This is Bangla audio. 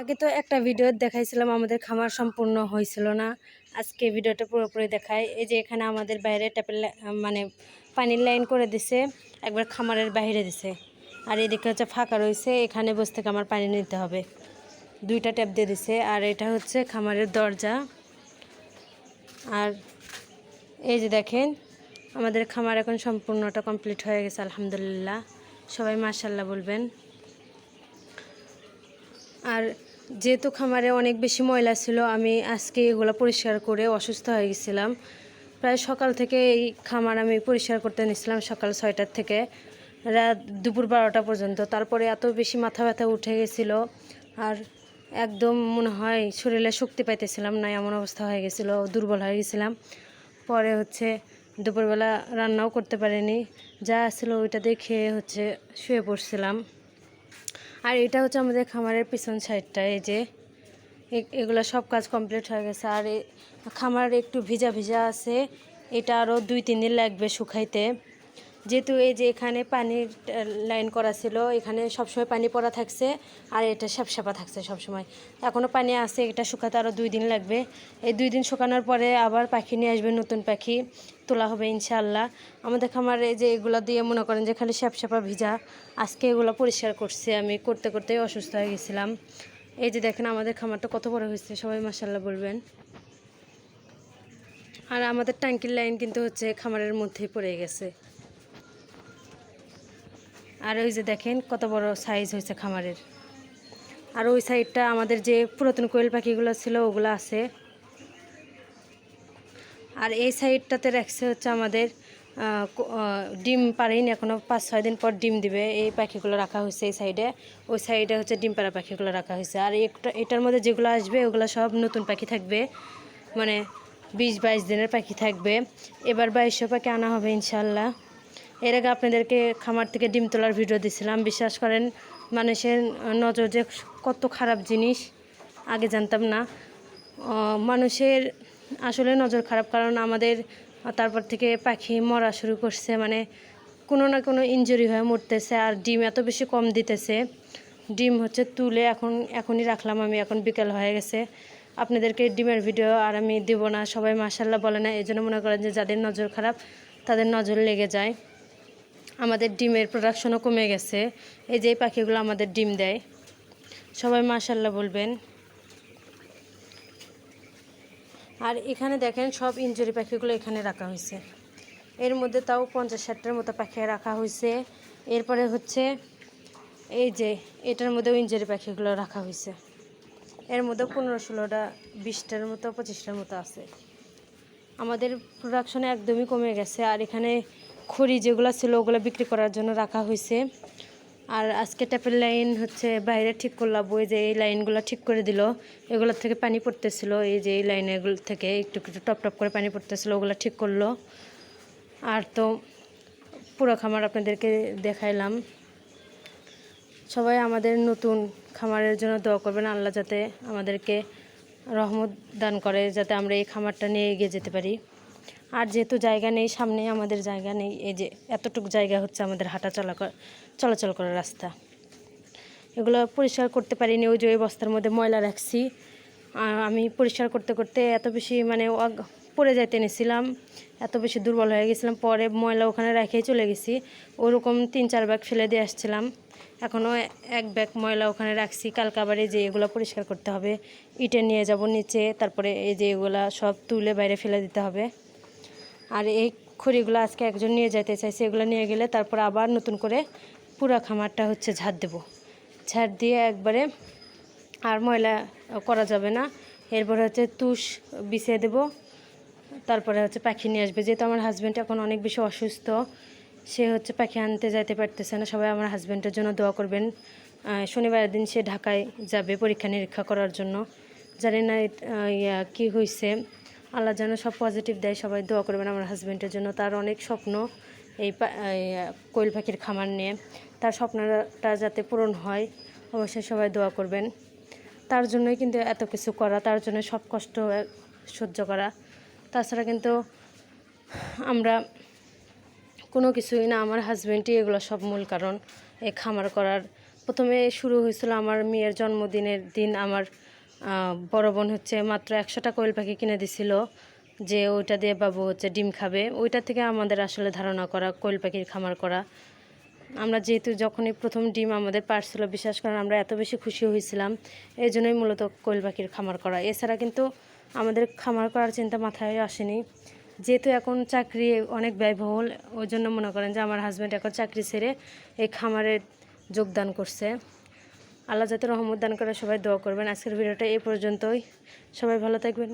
আগে তো একটা ভিডিও দেখাইছিলাম, আমাদের খামার সম্পূর্ণ হয়েছিল না। আজকে ভিডিওটা পুরোপুরি দেখায় এই যে এখানে আমাদের বাইরে ট্যাপের মানে পানির লাইন করে দিছে, একবার খামারের বাইরে দিছে। আর এদিকে হচ্ছে ফাঁকা রয়েছে, এখানে বসে থেকে আমার পানি নিতে হবে। দুইটা ট্যাপ দিয়ে দিছে, আর এটা হচ্ছে খামারের দরজা। আর এই যে দেখেন, আমাদের খামার এখন সম্পূর্ণটা কমপ্লিট হয়ে গেছে, আলহামদুলিল্লাহ। সবাই মার্শাল্লাহ বলবেন। আর যেহেতু খামারে অনেক বেশি ময়লা ছিল, আমি আজকে এগুলো পরিষ্কার করে অসুস্থ হয়ে গেছিলাম। প্রায় সকাল থেকে এই খামার আমি পরিষ্কার করতে নিয়েছিলাম সকাল ছয়টার থেকে রাত দুপুর বারোটা পর্যন্ত। তারপরে এত বেশি মাথা ব্যথা উঠে গেছিল আর একদম মনে হয় শরীরে শক্তি পাইতেছিলাম না, এমন অবস্থা হয়ে গেছিল, দুর্বল হয়ে গেছিলাম। পরে হচ্ছে দুপুরবেলা রান্নাও করতে পারিনি, যা ছিল ওইটা দিয়ে খেয়ে হচ্ছে শুয়ে পড়ছিলাম। আর এটা হচ্ছে আমাদের খামারের পিছন সাইডটা, এই যে এগুলো সব কাজ কমপ্লিট হয়ে গেছে। আর খামার একটু ভিজা ভিজা আছে, এটা আরও দুই, তিন দিন লাগবে শুকাইতে। যেহেতু এই যে এখানে পানির লাইন করা ছিল, এখানে সবসময় পানি পড়া থাকছে আর এটা স্যাপস্যাপা থাকছে সবসময়। এখনও পানি আছে, এটা শুকাতে আরও দুই দিন লাগবে। এই দুই দিন শুকানোর পরে আবার পাখি নিয়ে আসবে নতুন পাখি, তোলা হবে ইনশাআল্লাহ। আমাদের খামারে এই যে এগুলো দিয়ে মনে করেন যে খালি স্যাপস্যাপা ভিজা, আজকে এগুলো পরিষ্কার করছি আমি, করতে করতেই অসুস্থ হয়ে গেছিলাম। এই যে দেখেন আমাদের খামারটা কত বড় হয়েছে, সবাই মাসাল্লাহ বলবেন। আর আমাদের ট্যাঙ্কির লাইন কিন্তু হচ্ছে খামারের মধ্যেই পড়ে গেছে। আর ওই যে দেখেন কত বড় সাইজ হয়েছে খামারের। আর ওই সাইডটা আমাদের যে পুরাতন কোয়েল পাখিগুলো ছিল, ওগুলো আছে। আর এই সাইডটাতে রাখছে হচ্ছে আমাদের ডিম পারেনি এখনও পাঁচ, ছয় দিন পর ডিম দিবে। এই পাখিগুলো রাখা হয়েছে এই সাইডে ওই সাইডে হচ্ছে ডিম পাড়া পাখিগুলো রাখা হয়েছে। আর একটা, এটার মধ্যে যেগুলো আসবে, ওগুলো সব নতুন পাখি থাকবে। মানে বিশ বাইশ দিনের পাখি থাকবে। এবার বাইশশো পাখি আনা হবে ইনশাল্লাহ। এর আগে আপনাদেরকে খামার থেকে ডিম তোলার ভিডিও দিছিলাম। বিশ্বাস করেন, মানুষের নজর যে কত খারাপ জিনিস, আগে জানতাম না। মানুষের আসলে নজর খারাপ কারণ আমাদের, তারপর থেকে পাখি মরা শুরু করছে। মানে কোনো না কোনো ইনজুরি হয়ে মরতেছে আর ডিম এত বেশি কম দিতেছে। ডিম হচ্ছে তুলে এখন, এখনই রাখলাম আমি, এখন বিকেল হয়ে গেছে। আপনাদেরকে ডিমের ভিডিও আর আমি দেবো না। সবাই মাসাল্লাহ বলে না এই জন্য মনে করেন যে যাদের নজর খারাপ, তাদের নজর লেগে যায়। আমাদের ডিমের প্রোডাকশনও কমে গেছে। এই যে পাখিগুলো আমাদের ডিম দেয়। সবাই মাশাল্লাহ বলবেন। আর এখানে দেখেন সব ইঞ্জুরি পাখিগুলো এখানে রাখা হয়েছে। এর মধ্যে তাও পঞ্চাশ ষাটটার মতো পাখি রাখা হয়েছে। এরপরে হচ্ছে এই যে এটার মধ্যেও ইঞ্জুরি পাখিগুলো রাখা হয়েছে। এর মধ্যে পনেরো ষোলোটা, বিশটার মতো, পঁচিশটার মতো আছে। আমাদের প্রোডাকশনে একদমই কমে গেছে। আর এখানে খড়ি যেগুলো ছিল, ওগুলো বিক্রি করার জন্য রাখা হয়েছে। আর আজকে ট্যাপের লাইন হচ্ছে, বাইরে ঠিক করলাম, ওই যে এই লাইনগুলো ঠিক করে দিল। এগুলোর থেকে পানি পড়তেছিল, এই যে এই লাইনগুলো থেকে একটু একটু টপ টপ করে পানি পড়তেছিল, ওগুলো ঠিক করল। আর তো পুরো খামার আপনাদেরকে দেখাইলাম। সবাই আমাদের নতুন খামারের জন্য দোয়া করবেন, আল্লাহ যাতে আমাদেরকে রহমত দান করে, যাতে আমরা এই খামারটা নিয়ে এগিয়ে যেতে পারি। আর যেহেতু জায়গা নেই, সামনে আমাদের জায়গা নেই, এই যে এতটুকু জায়গা হচ্ছে আমাদের হাঁটা চলা চলাচল করার রাস্তা। এগুলো পরিষ্কার করতে পারিনি, ওই যে ওই বস্তার মধ্যে ময়লা রাখছি। আমি পরিষ্কার করতে করতে এত বেশি মানে পড়ে যাইতে নিয়েছিলাম এত বেশি দুর্বল হয়ে গেছিলাম, পরে ময়লা ওখানে রেখেই চলে গেছি। ওরকম তিন চার ব্যাগ ফেলে দিয়ে আসছিলাম। এখনও এক ব্যাগ ময়লা ওখানে রাখছি, কালকে আবার যে এগুলো পরিষ্কার করতে হবে ইটে নিয়ে যাব নিচে, তারপরে এই যে এগুলা সব তুলে বাইরে ফেলে দিতে হবে। আর এই খড়িগুলো আজকে একজন নিয়ে যেতে চাইছে এগুলো নিয়ে গেলে তারপর আবার নতুন করে পুরা খামারটা হচ্ছে ঝাড় দেবো। ঝাড় দিয়ে একবারে আর ময়লা করা যাবে না। এরপরে হচ্ছে তুষ বিছিয়ে দেবো। তারপরে হচ্ছে পাখি নিয়ে আসবে। যেহেতু আমার হাজব্যান্ড এখন অনেক বেশি অসুস্থ, সে হচ্ছে পাখি আনতে যাইতে পারতেছে না। সবাই আমার হাজব্যান্ডের জন্য দোয়া করবেন। শনিবারের দিন সে ঢাকায় যাবে পরীক্ষা নিরীক্ষা করার জন্য। জানি না ইয়া কী হয়েছে আল্লাহ যেন সব পজিটিভ দেয়, সবাই দোয়া করবেন আমার হাজব্যান্ডের জন্য। তার অনেক স্বপ্ন এই কোয়েল পাখির খামার নিয়ে। তার স্বপ্নটা যাতে পূরণ হয়, অবশ্যই সবাই দোয়া করবেন। তার জন্যই কিন্তু এত কিছু করা, তার জন্য সব কষ্ট সহ্য করা। তাছাড়া কিন্তু আমরা কোনো কিছুই না, আমার হাজব্যান্ডই এগুলো সব মূল কারণ। এই খামার করার। প্রথমে শুরু হয়েছিল আমার মেয়ের জন্মদিনের দিন, আমার বড় বোন হচ্ছে মাত্র একশোটা কোয়েল পাখি কিনে দিছিল, যে ওইটা দিয়ে বাবু হচ্ছে ডিম খাবে। ওইটা থেকে আমাদের আসলে ধারণা করা, কোয়েল পাখির খামার করা। আমরা যেহেতু যখনই প্রথম ডিম আমাদের পার্সেল বিশ্বাস করেন আমরা এত বেশি খুশি হয়েছিলাম, এই জন্যই মূলত কোয়েল পাখির খামার করা। এছাড়া কিন্তু আমাদের খামার করার চিন্তা মাথায় আসেনি। যেহেতু এখন চাকরি অনেক ব্যয়বহুল, ওই জন্য মনে করেন যে আমার হাজব্যান্ড এখন চাকরি ছেড়ে এই খামারে যোগদান করছে। আল্লাহ যাতে রহমত দান করে সবাই দোয়া করবেন। আজকের ভিডিওটা এই পর্যন্তই। সবাই ভালো থাকবেন।